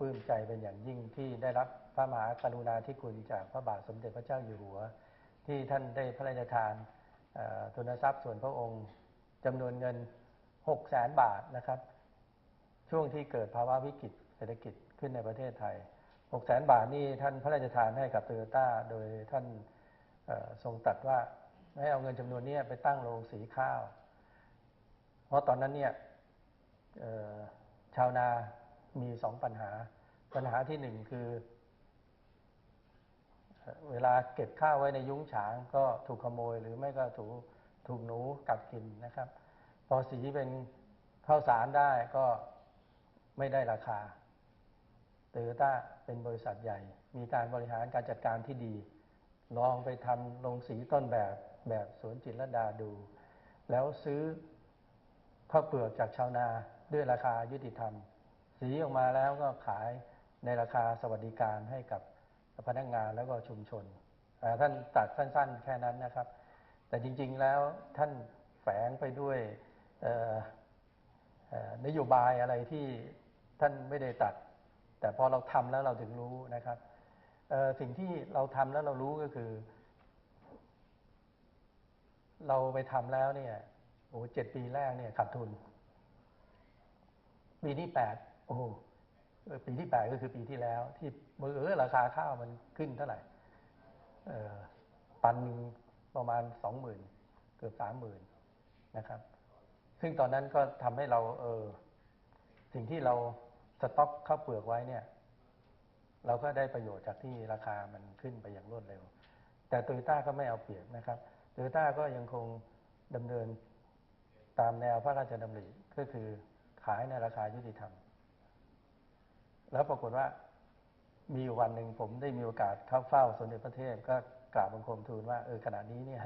ปลื้มใจเป็นอย่างยิ่งที่ได้รับพระมหากรุณาธิคุณจากพระบาทสมเด็จพระเจ้าอยู่หัว ที่ท่านได้พระราชทานทุนทรัพย์ส่วนพระองค์จำนวนเงิน6แสนบาทนะครับ ช่วงที่เกิดภาวะวิกฤตเศรษฐกิจขึ้นในประเทศไทย6แสนบาทนี่ท่านพระราชทานให้กับโตโยต้าโดยท่านทรงตัดว่าให้เอาเงินจำนวนนี้ไปตั้งโรงสีข้าว เพราะตอนนั้นเนี่ยชาวนา มีสองปัญหา ปัญหาที่หนึ่งคือ เวลาเก็บข้าวไว้ในยุ้งฉางก็ถูกขโมยหรือไม่ก็ถูกถูกหนูกัดกินนะครับ พอสีเป็นข้าวสารได้ก็ไม่ได้ราคาโตโยต้าเป็นบริษัทใหญ่ มีการบริหารการจัดการที่ดี ลองไปทำโรงสีต้นแบบแบบสวนจิตรดาดู แล้วซื้อข้าวเปลือกจากชาวนาด้วยราคายุติธรรม สีออกมาแล้วก็ขายในราคาสวัสดิการให้กับพนักงานแล้วก็ชุมชน ท่านตัดสั้น ๆ แค่นั้นนะครับ แต่จริงๆแล้วท่านแฝงไปด้วยนโยบายอะไรที่ท่านไม่ได้ตัด แต่พอเราทำแล้วเราถึงรู้นะครับสิ่งที่เราทำแล้วเรารู้ก็คือ เราไปทำแล้วเนี่ยโอ้เจ็ดปีแรกเนี่ยขาดทุนปีที่แปด อ้โหเออปีที่แปดก็คือปีที่แล้ว ที่มือเออราคาข้าวมันขึ้นเท่าไหร่เออตันนึงประมาณสองหมื่นเกือบสามหมื่นนะครับ ซึ่งตอนนั้นก็ทำให้เราเออสิ่งที่เราสต็อกข้าวเปลือกไว้เนี่ย เราก็ได้ประโยชน์จากที่ราคามันขึ้นไปอย่างรวดเร็ว แต่โตโยต้าก็ไม่เอาเปรียบนะครับโตโยต้าก็ยังคงดำเนินตามแนวพระราชดำริก็คือขายในราคายุติธรรม แล้วปรากฏว่ามีวันหนึ่งผมได้มีโอกาสเข้าเฝ้าสมเด็จพระเทพก็กราบบังคมทูลว่าเออขณะนี้เนี่ย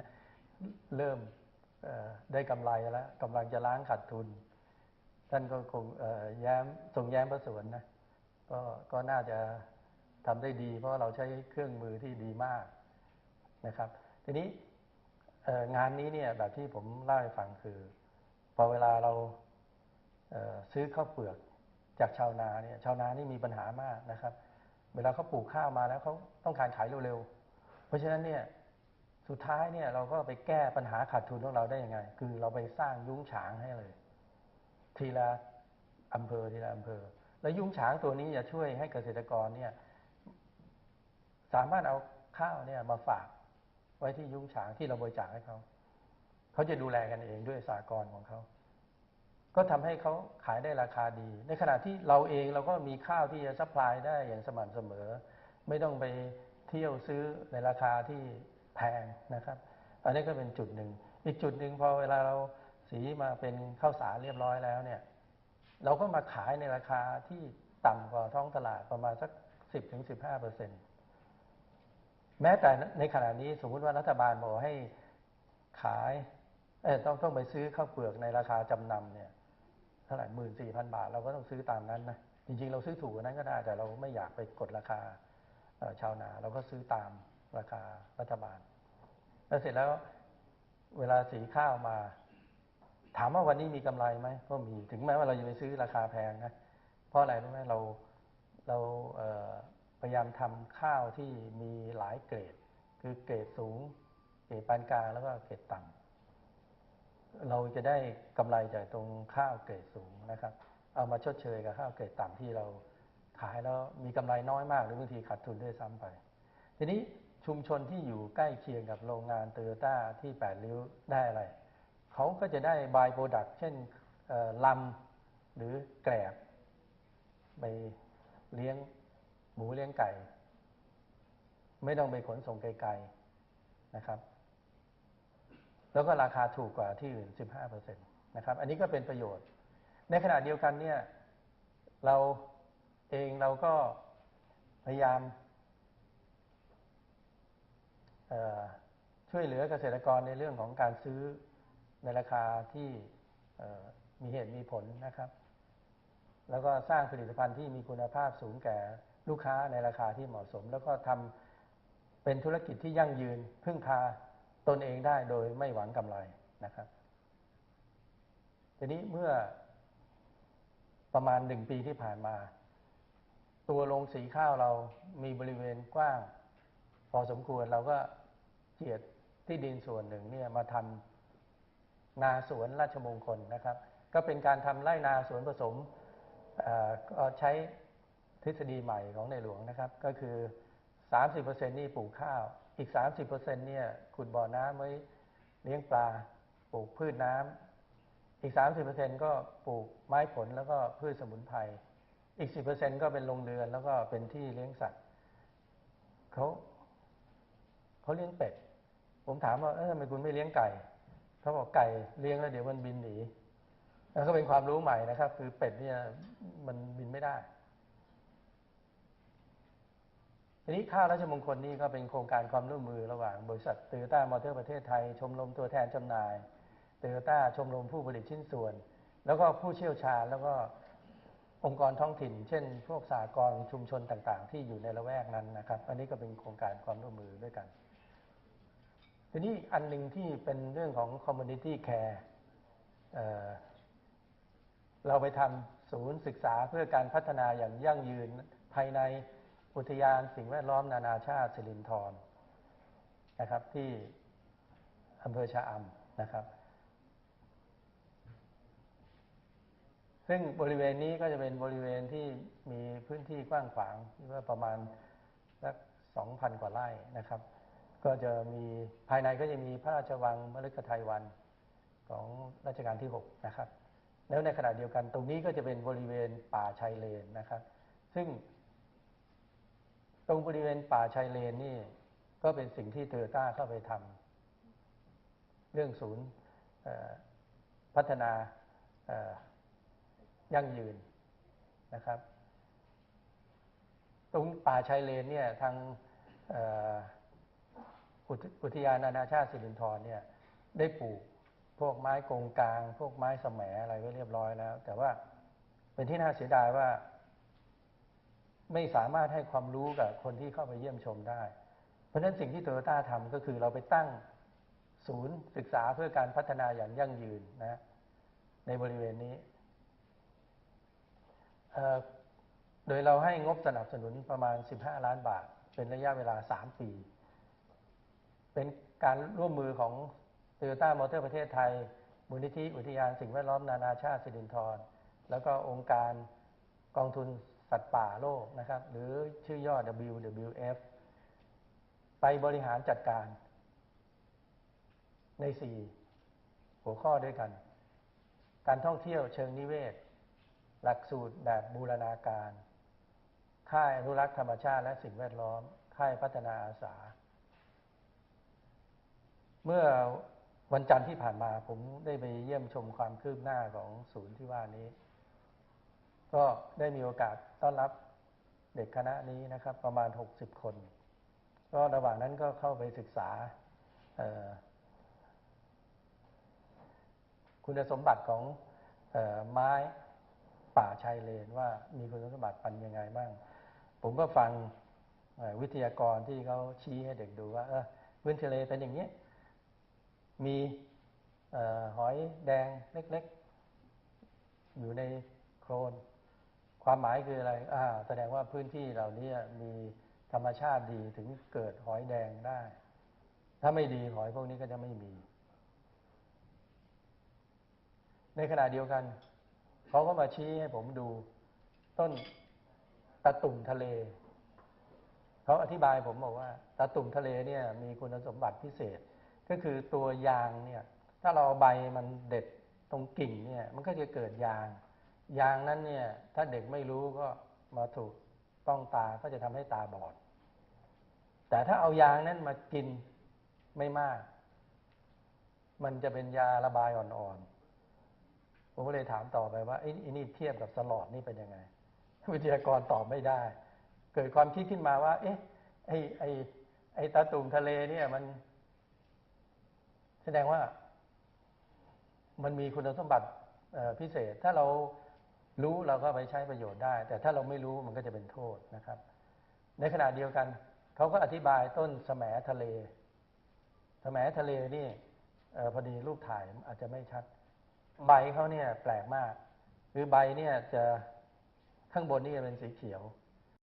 เริ่มได้กำไรแล้วกำลังจะล้างขาดทุน ท่านก็คงแย้มทรงแย้มพระสวนนะก็ก็น่าจะทำได้ดี เพราะเราใช้เครื่องมือที่ดีมากนะครับ ทีนี้งานนี้เนี่ยแบบที่ผมเล่าให้ฟังคือ พอเวลาเราเซื้อข้าวเปลือก จากชาวนาเนี่ยชาวนานี่มีปัญหามากนะครับ เวลาเขาปลูกข้าวมาแล้วเขาต้องการขายเร็วๆเพราะฉะนั้นเนี่ยสุดท้ายเนี่ยเราก็ไปแก้ปัญหาขาดทุนของเราได้ยังไง คือเราไปสร้างยุ้งฉางให้เลย ทีละอำเภอทีละอำเภอ แล้วยุ้งฉางตัวนี้จะช่วยให้เกษตรกรเนี่ย สามารถเอาข้าวเนี่ยมาฝากไว้ที่ยุ้งฉางที่เราบริจาคให้เขา เขาจะดูแลกันเองด้วยสากลของเขา ก็ทำให้เขาขายได้ราคาดี ในขณะที่เราเองเราก็มีข้าวที่จะซัพพลายได้อย่างสม่ำเสมอ ไม่ต้องไปเที่ยวซื้อในราคาที่แพงนะครับ อันนี้ก็เป็นจุดหนึ่ง อีกจุดหนึ่งพอเวลาเราสีมาเป็นข้าวสารเรียบร้อยแล้วเนี่ย เราก็มาขายในราคาที่ต่ำกว่าท้องตลาดประมาณสักสิบถึงสิบห้าเปอร์เซ็นต์แม้แต่ในขณะนี้สมมุติว่ารัฐบาลบอกให้ขายต้องต้องไปซื้อข้าวเปลือกในราคาจำนำเนี่ย เท่าไหร่หมื่นสี่พันบาทเราก็ต้องซื้อตามนั้นนะจริงๆ เราซื้อถูกกว่านั้นก็ได้แต่เราไม่อยากไปกดราคาชาวนา เราก็ซื้อตามราคารัฐบาล แล้วเสร็จแล้วเวลาสีข้าวมา ถามว่าวันนี้มีกำไรไหมก็มีถึงแม้ว่าเราจะไปซื้อราคาแพงนะเพราะอะไรรู้ไหมเราเราเพยายามทำข้าวที่มีหลายเกรด คือเกรดสูง เกรดปานกลางแล้วก็เกรดต่ำ เราจะได้กำไรจากตรงข้าวเกรดสูงนะครับ เอามาชดเชยกับข้าวเกรดต่ำที่เราขายแล้วมีกำไรน้อยมาก หรือบางทีขาดทุนด้วยซ้ำไป ทีนี้ชุมชนที่อยู่ใกล้เคียงกับโรงงานโตโยต้าที่แปดริ้วได้อะไรเขาก็จะได้บายโปรดักเช่นลำหรือแกลบไปเลี้ยงหมูเลี้ยงไก่ ไม่ต้องไปขนส่งไกลๆนะครับ แล้วก็ราคาถูกกว่าที่อื่น 15%นะครับ อันนี้ก็เป็นประโยชน์ ในขณะเดียวกันเนี่ย เราเองเราก็พยายามช่วยเหลือเกษตรกรในเรื่องของการซื้อในราคาที่มีเหตุมีผลนะครับ แล้วก็สร้างผลิตภัณฑ์ที่มีคุณภาพสูงแก่ลูกค้าในราคาที่เหมาะสม แล้วก็ทำเป็นธุรกิจที่ยั่งยืนพึ่งพา ตนเองได้โดยไม่หวังกำไรนะครับ ทีนี้เมื่อประมาณหนึ่งปีที่ผ่านมา ตัวโรงสีข้าวเรามีบริเวณกว้าง พอสมควรเราก็เจียดที่ดินส่วนหนึ่งเนี่ยมาทำนาสวนราชมงคลนะครับ ก็เป็นการทำไร่นาสวนผสมอ่อก็ใช้ทฤษฎีใหม่ของในหลวงนะครับ ก็คือ 30%นี่ปลูกข้าว อีก 30%เนี่ยขุดบ่อน้ำไว้เลี้ยงปลาปลูกพืชน้ำอีก 30%ก็ปลูกไม้ผลแล้วก็พืชสมุนไพรอีก 10%ก็เป็นโรงเรือนแล้วก็เป็นที่เลี้ยงสัตว์เขาเขาเลี้ยงเป็ด ผมถามว่าเออทำไมคุณไม่เลี้ยงไก่เขาบอกไก่เลี้ยงแล้วเดี๋ยวมันบินหนีแล้วก็เป็นความรู้ใหม่นะครับ คือเป็ดเนี่ยมันบินไม่ได้ ทีนี้ข้าวราชมงคลนี่ก็เป็นโครงการความร่วมมือระหว่างบริษัทตโยต้ามอเตอร์ประเทศไทย ชมรมตัวแทนจำหน่ายตโยต้าชมรมผู้ผลิตชิ้นส่วน แล้วก็ผู้เชี่ยวชาญแล้วก็องค์กรท้องถิ่น เช่น พวกสากลชุมชนต่างๆ ที่อยู่ในละแวกนั้นนะครับ อันนี้ก็เป็นโครงการความร่วมมือด้วยกัน ทีนี้อันหนึ่งที่เป็นเรื่องของ community care เเราไปทำศูนย์ศึกษาเพื่อการพัฒนาอย่างยั่งยืนภายใน อุทยานสิ่งแวดล้อมนานาชาติสิรินธรนะครับ ที่อำเภอชะอำนะครับ ซึ่งบริเวณนี้ก็จะเป็นบริเวณที่มีพื้นที่กว้างขวางที่ว่าประมาณสักสองพันกว่าไร่นะครับ ก็จะมีภายในก็จะมีพระราชวังมฤคทายวันของรัชกาลที่หกนะครับ แล้วในขณะเดียวกันตรงนี้ก็จะเป็นบริเวณป่าชายเลนนะครับ ซึ่ง ตรงบริเวณป่าชายเลนนี่ก็เป็นสิ่งที่โตโยต้าเข้าไปทำเรื่องศูนย์พัฒนายั่งยืนนะครับ ตรงป่าชายเลนเนี่ยทางอุทอุทยานนานาชาติสิรินธรเนี่ยได้ปลูกพวกไม้กงกลาง พวกไม้สมแหมอะไรไว้เรียบร้อยแล้ว แต่ว่าเป็นที่น่าเสียดายว่า ไม่สามารถให้ความรู้กับคนที่เข้าไปเยี่ยมชมได้ เพราะฉะนั้นสิ่งที่โตโยต้าทำก็คือเราไปตั้งศูนย์ศึกษาเพื่อการพัฒนาอย่างยั่งยืนนะ ในบริเวณนี้ โดยเราให้งบสนับสนุนประมาณ 15 ล้านบาท เป็นระยะเวลา 3 ปี เป็นการร่วมมือของโตโยต้ามอเตอร์ประเทศไทย มูลนิธิอุทยานสิ่งแวดล้อมนานาชาติสิรินธรแล้วก็องค์การกองทุน สัตว์ป่าโลกนะครับ หรือชื่อย่อ WWF ไปบริหารจัดการ ใน 4 หัวข้อด้วยกัน การท่องเที่ยวเชิงนิเวศ หลักสูตรแบบบูรณาการ ค่ายอนุรักษ์ธรรมชาติและสิ่งแวดล้อม ค่ายพัฒนาอาสา เมื่อวันจันทร์ที่ผ่านมาผมได้ไปเยี่ยมชมความคืบหน้าของศูนย์ที่ว่านี้ ก็ได้มีโอกาสต้อนรับเด็กคณะนี้นะครับ ประมาณ 60 คน ก็ระหว่างนั้นก็เข้าไปศึกษาคุณสมบัติของออไม้ป่าชายเลนว่ามีคุณสมบัติปันยังไงบ้าง ผมก็ฟังวิทยากรที่เขาชี้ให้เด็กดูว่าเออพื้นทะเลเป็นอย่างนี้ มีหอยแดงเล็ก ๆ อยู่ในโคลน ความหมายคืออะไรอ่าแสดงว่าพื้นที่เหล่านี้มีธรรมชาติดีถึงเกิดหอยแดงได้ ถ้าไม่ดีหอยพวกนี้ก็จะไม่มี ในขณะเดียวกัน เขาก็มาชี้ให้ผมดู ต้นตะตุ่มทะเล เขาอธิบายผมบอกว่าตะตุ่มทะเลเนี่ย มีคุณสมบัติพิเศษ ก็คือตัวยางเนี่ย ถ้าเราเอาใบมันเด็ดตรงกิ่งเนี่ย มันก็จะเกิดยาง ยางนั้นเนี่ย ถ้าเด็กไม่รู้ก็มาถูกต้องตาก็จะทำให้ตาบอด แต่ถ้าเอายางนั้นมากินไม่มาก มันจะเป็นยาระบายอ่อนๆ ผมก็เลยถามต่อไปว่าไอ้นี่เทียบกับสลอดนี่เป็นยังไง วิทยากรตอบไม่ได้ เกิดความคิดขึ้นมาว่า เอ๊ะ ไอ้ไอ้ไอ้ตาตุ่มทะเลเนี่ยมัน แสดงว่า มันมีคุณสมบัติพิเศษ ถ้าเรา รู้เราก็ไปใช้ประโยชน์ได้ แต่ถ้าเราไม่รู้มันก็จะเป็นโทษนะครับ ในขณะเดียวกันเขาก็อธิบายต้นแสมทะเลแสมทะเลนี่ออพอดีรูปถ่ายอาจจะไม่ชัด ใบเขาเนี่ยแปลกมาก คือใบเนี่ยจะข้างบนนี่เป็นสีเขียว